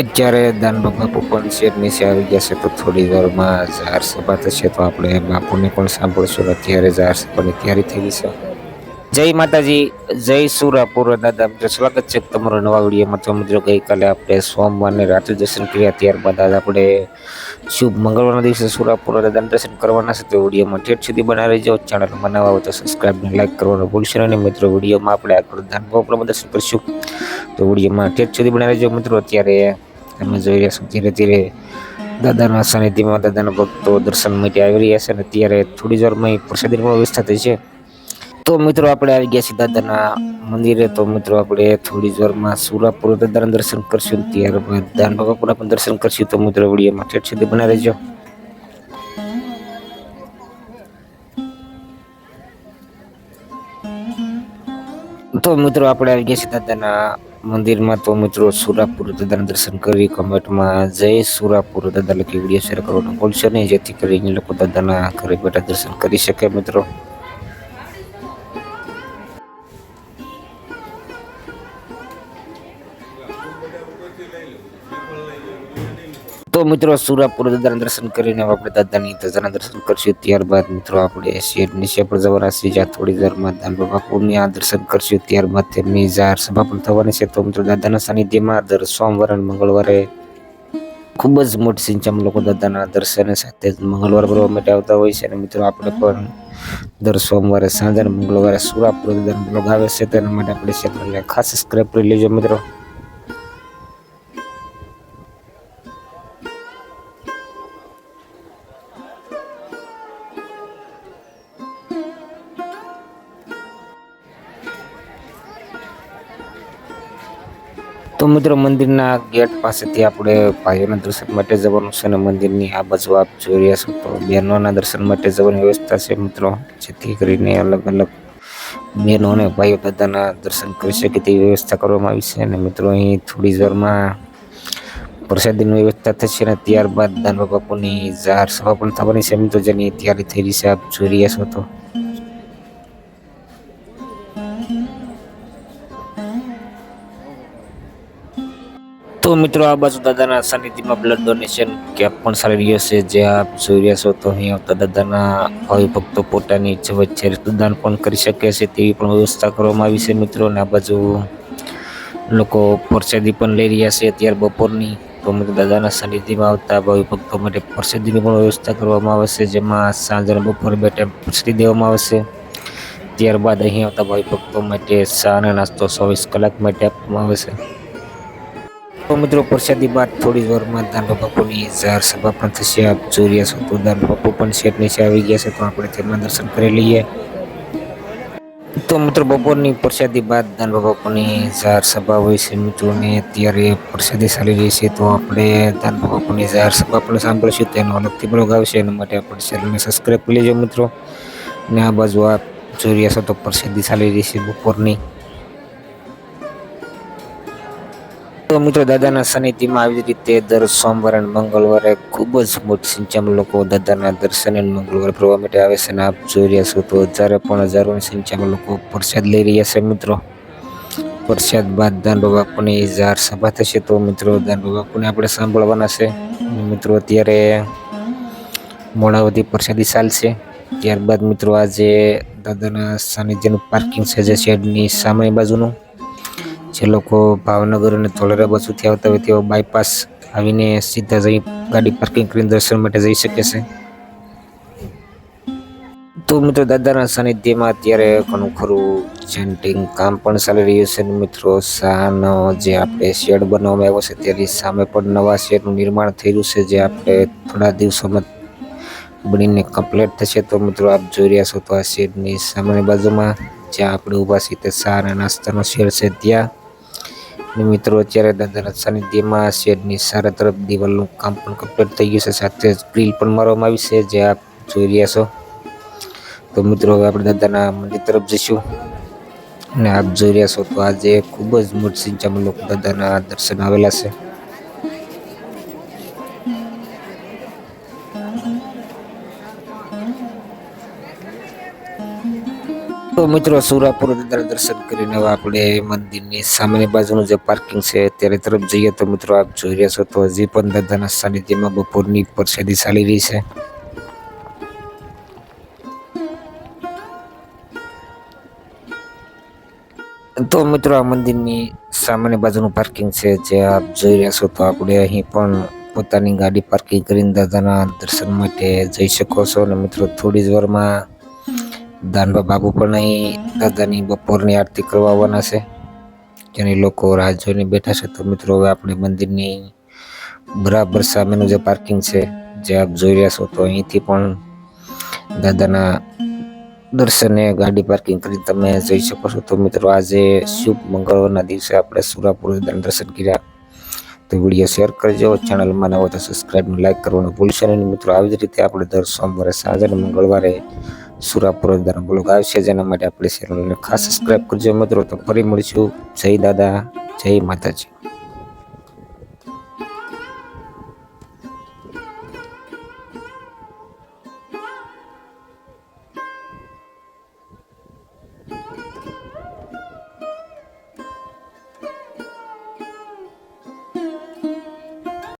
અત્યારે દાનબા બાપુ પણ શેર નીચે આવી ગયા છે, તો થોડી વારમાં જાહેર સભા થશે, તો આપણે બાપુને પણ સાંભળશું અત્યારે જાહેર સભાની તૈયારી થઈ છે. જય માતાજી, જય સુરાપુર દાદા, મિત્રો, સ્વાગત છે તમારો નવા વિડીયોમાં. તો મિત્રો, ગઈકાલે આપણે સોમવારને રાત્રે દર્શન કર્યા, ત્યારબાદ આજ આપણે શુભ મંગળવારના દિવસે સુરાપુર દાદાના દર્શન કરવાના છે, તો વિડીયોમાં ઠેઠ સુધી બનાવી રહેજો. ચેનલ બનાવવા હોય તો સબસ્ક્રાઈબ અને લાઈક કરવાનું ભૂલશો નહીં. મિત્રો, વિડીયોમાં આપણે આગળ દાનભાવ પણ દર્શન કરીશું તો વિડીયોમાં ઠેઠ સુધી બનાવી રહેજો. મિત્રો, અત્યારે તમે જોઈ રહ્યા છો ધીરે ધીરે દાદાના સાનિધ્યમાં દાદાના ભક્તો દર્શન માટે આવી રહ્યા છે અને અત્યારે થોડી જ વારમાં અહીં પ્રસાદીની પણ વ્યવસ્થા થઈ છે. તો મિત્રો આપણે આવી ગયા છીએ દાદાના મંદિરે. તો મિત્રો આપણે થોડી જ વારમાં સુરાપુર દાદાના દર્શન કરશું. ત્યારબાદ દાન બાબાપુરા પણ દર્શન કરશું. તો મિત્રો વિડીયોમાં ઠેઠ સુધી બનાવી રહેજો. તો મિત્રો આપણે આવી ગયા છીએ દાદાના મંદિરમાં તો મિત્રો સુરાપુર દાદાના દર્શન કરી, કમેન્ટમાં જય સુરાપુર દાદા લખી વીડિયો શેર કરવાનું ભૂલશો નહીં, જેથી કરીને લોકો દાદાના ઘરે બેઠા દર્શન કરી શકે મિત્રો. તો મિત્રો સુરાપુર દાદાના દર્શન કરીને આપણે દાદાની દાદાના દર્શન કરશું. ત્યારબાદ મિત્રો આપણે શેર નીચે પણ જવાના જ્યાં થોડી દેરમાં દાનબા બાપુની આ દર્શન કરશું. ત્યારબાદ તેમની જાહેર સભા પણ થવાની છે. તો મિત્રો દાદાના સાનિધ્યમાં દર સોમવારે અને મંગળવારે ખૂબ જ મોટી સંખ્યામાં લોકો દાદાના દર્શન સાથે મંગળવાર ભરવા માટે આવતા હોય છે. અને મિત્રો આપણે પણ દર સોમવારે સાંજે મંગળવારે સુરાપુર દાદાનો બ્લોગ આવે છે. તેના માટે આપણે ચેનલને ખાસ સબસ્ક્રાઈબ કરી લેજો મિત્રો. તો મિત્રો, મંદિરના ગેટ પાસેથી આપણે ભાઈઓના દર્શન માટે જવાનું છે અને મંદિરની આ બાજુ આપ જોઈ રહ્યા છો તો બહેનોના દર્શન માટે જવાની વ્યવસ્થા છે મિત્રો, જેથી કરીને અલગ અલગ બહેનો અને ભાઈઓ બધાના દર્શન કરી શકે તેવી વ્યવસ્થા કરવામાં આવી છે. અને મિત્રો, અહીં થોડી જરમાં પ્રસાદીની વ્યવસ્થા થશે અને ત્યારબાદ દાનવા બાપુની જાહેર સભા પણ થવાની છે મિત્રો, જેની તૈયારી થઈ રહી છે, આપ જોઈ રહ્યા છો તો. તો મિત્રો આ બાજુ દાદાના સાનિધ્યમાં બ્લડ ડોનેશન કેમ્પ પણ ચાલી રહ્યો છે. જે આપ જોઈ રહ્યા છો તો અહીં આવતા દાદાના ભાવિ ભક્તો પોતાની ઈચ્છા વચ્ચે પણ કરી શકે છે તેવી પણ વ્યવસ્થા કરવામાં આવી છે મિત્રો. અને આ બાજુ લોકો પ્રસાદી પણ લઈ રહ્યા છે અત્યારે બપોરની. તો મિત્રો દાદાના સાનિધ્યમાં આવતા ભાવિ ભક્તો માટે પ્રસાદીની પણ વ્યવસ્થા કરવામાં આવે છે. જેમાં સાંજ અને બપોરે બે ટાઈમ પ્રસાદી દેવામાં આવે છે. ત્યારબાદ અહીં આવતા ભાવિ ભક્તો માટે ચા અને નાસ્તો ચોવીસ કલાક માટે આપવામાં આવે છે. તો મિત્રો પ્રસાદી બાદ થોડી વારમાં દાનબા બાપુની જાહેર સભા પણ થશે. આપ જોઈ રહ્યા છો તો દાન બાપુ પણ શેઠ નીચે આવી ગયા છે, તો આપણે તેમના દર્શન કરી લઈએ. તો મિત્રો, બપોરની પ્રસાદી બાદ દાનબા બાપુની જાહેર સભા હોય છે મિત્રોને અત્યારે પ્રસાદી ચાલી રહી છે, તો આપણે દાનબા બાપુની જાહેર સભા પણ સાંભળીશું. તેનો અલગથી બ્લોગ આવશે, એના માટે આપણે ચેનલને સબસ્ક્રાઈબ કરી લેજો મિત્રો. અને આ બાજુ આપ જોઈ રહ્યા છો તો પ્રસાદી ચાલી રહી છે બપોરની. તો મિત્રો, દાદાના સાનિધ્યમાં આવી રીતે દર સોમવારે અને મંગળવારે ખૂબ જ મોટી સંખ્યામાં લોકો દાદાના દર્શન અને મંગળવારે ફરવા માટે આવે છે અને આપ જોઈ રહ્યા છો તો હજારે પણ હજારોની સંખ્યામાં લોકો પ્રસાદ લઈ રહ્યા છે મિત્રો. પ્રસાદ બાદ દાંડ બાપુની જાહેર સભા થશે તો મિત્રો દાનબા બાપુને આપણે સાંભળવાના છે. મિત્રો, અત્યારે મોડાવતી પ્રસાદી ચાલશે. ત્યારબાદ મિત્રો, આજે દાદાના સાનિધ્યનું પાર્કિંગ છે જે શેડની સામે બાજુનું. જે લોકો ભાવનગર અને ધોલેરા બસોથી આવતા હોય તેઓ બાયપાસ આવીને સીધા જઈ ગાડી પાર્કિંગ કરીને દર્શન માટે જઈ શકે છે. તો મિત્રો દાદાના સાનિધ્યમાં અત્યારે ઘણું ખરું ચેન્ટિંગ કામ પણ ચાલી રહ્યું છે મિત્રો. શાનો જે આપણે શેડ બનાવવામાં આવ્યો છે તેની સામે પણ નવા શેડનું નિર્માણ થઈ રહ્યું છે જે આપણે થોડા દિવસોમાં બનીને કમ્પ્લીટ થશે. તો મિત્રો આપ જોઈ રહ્યા છો તો આ શેડની સામેની બાજુમાં જ્યાં આપણે ઊભા છીએ તે અને નાસ્તાનો શેડ છે. ત્યાં મિત્રો, અત્યારે દાદાના સાનિધ્યમાં શેડની સારા તરફ દિવાલનું કામ પણ કમ્પ્લીટ થઈ ગયું છે. સાથે જ ગ્રીલ પણ મારવામાં આવી છે, જે આપ જોઈ રહ્યા છો. તો મિત્રો, હવે આપણે દાદાના મંદિર તરફ જઈશું. અને આપ જોઈ રહ્યા છો તો આજે ખૂબ જ મોટી સંખ્યામાં લોકો દાદાના દર્શન આવેલા છે. તો મિત્રો સુરાપુર દાદાના દર્શન કરીને આપણે મંદિરની સામેની બાજુનું જે પાર્કિંગ છે ત્યારે તરફ જઈએ તો મિત્રો આપ જોઈ રહ્યા છો તો હજી પણ દાદાના સાનિધ્યમાં બપોરની પરસેદી ચાલી રહી છે. તો મિત્રો આ મંદિરની સામેની બાજુનું પાર્કિંગ છે જે આપ જોઈ રહ્યા છો તો આપણે અહીં પણ પોતાની ગાડી પાર્કિંગ કરીને દાદાના દર્શન માટે જઈ શકો છો અને મિત્રો થોડી જ વારમાં દાનબા બાપુ પણ અહીં દાદાની બપોરની આરતી કરવા આવવાના છે. જેની લોકો રાહ જોઈને બેઠા છે. તો મિત્રો, હવે આપણે મંદિરની બરાબર સામેનું જે પાર્કિંગ છે, જે આપ જોઈ રહ્યા છો, તો અહીંથી પણ દાદાના દર્શને ગાડી પાર્કિંગ કરી તમે જઈ શકો છો. તો મિત્રો, આજે શુભ મંગળવારના દિવસે આપણે સુરાપુર દર્શન કર્યા. તો વીડિયો શેર કરજો, ચેનલમાં નવો તો સબસ્ક્રાઈબ લાઈક કરવાનું ભૂલશો નહીં. મિત્રો, આવી જ રીતે આપણે દર સોમવારે સાંજે મંગળવારે સુરાપુર બ્લોગ આવશે જેના માટે આપણે ચેનલને ખાસ સબસ્ક્રાઈબ કરજો મિત્રો. તો ફરી મળીશું. જય દાદા, જય માતાજી.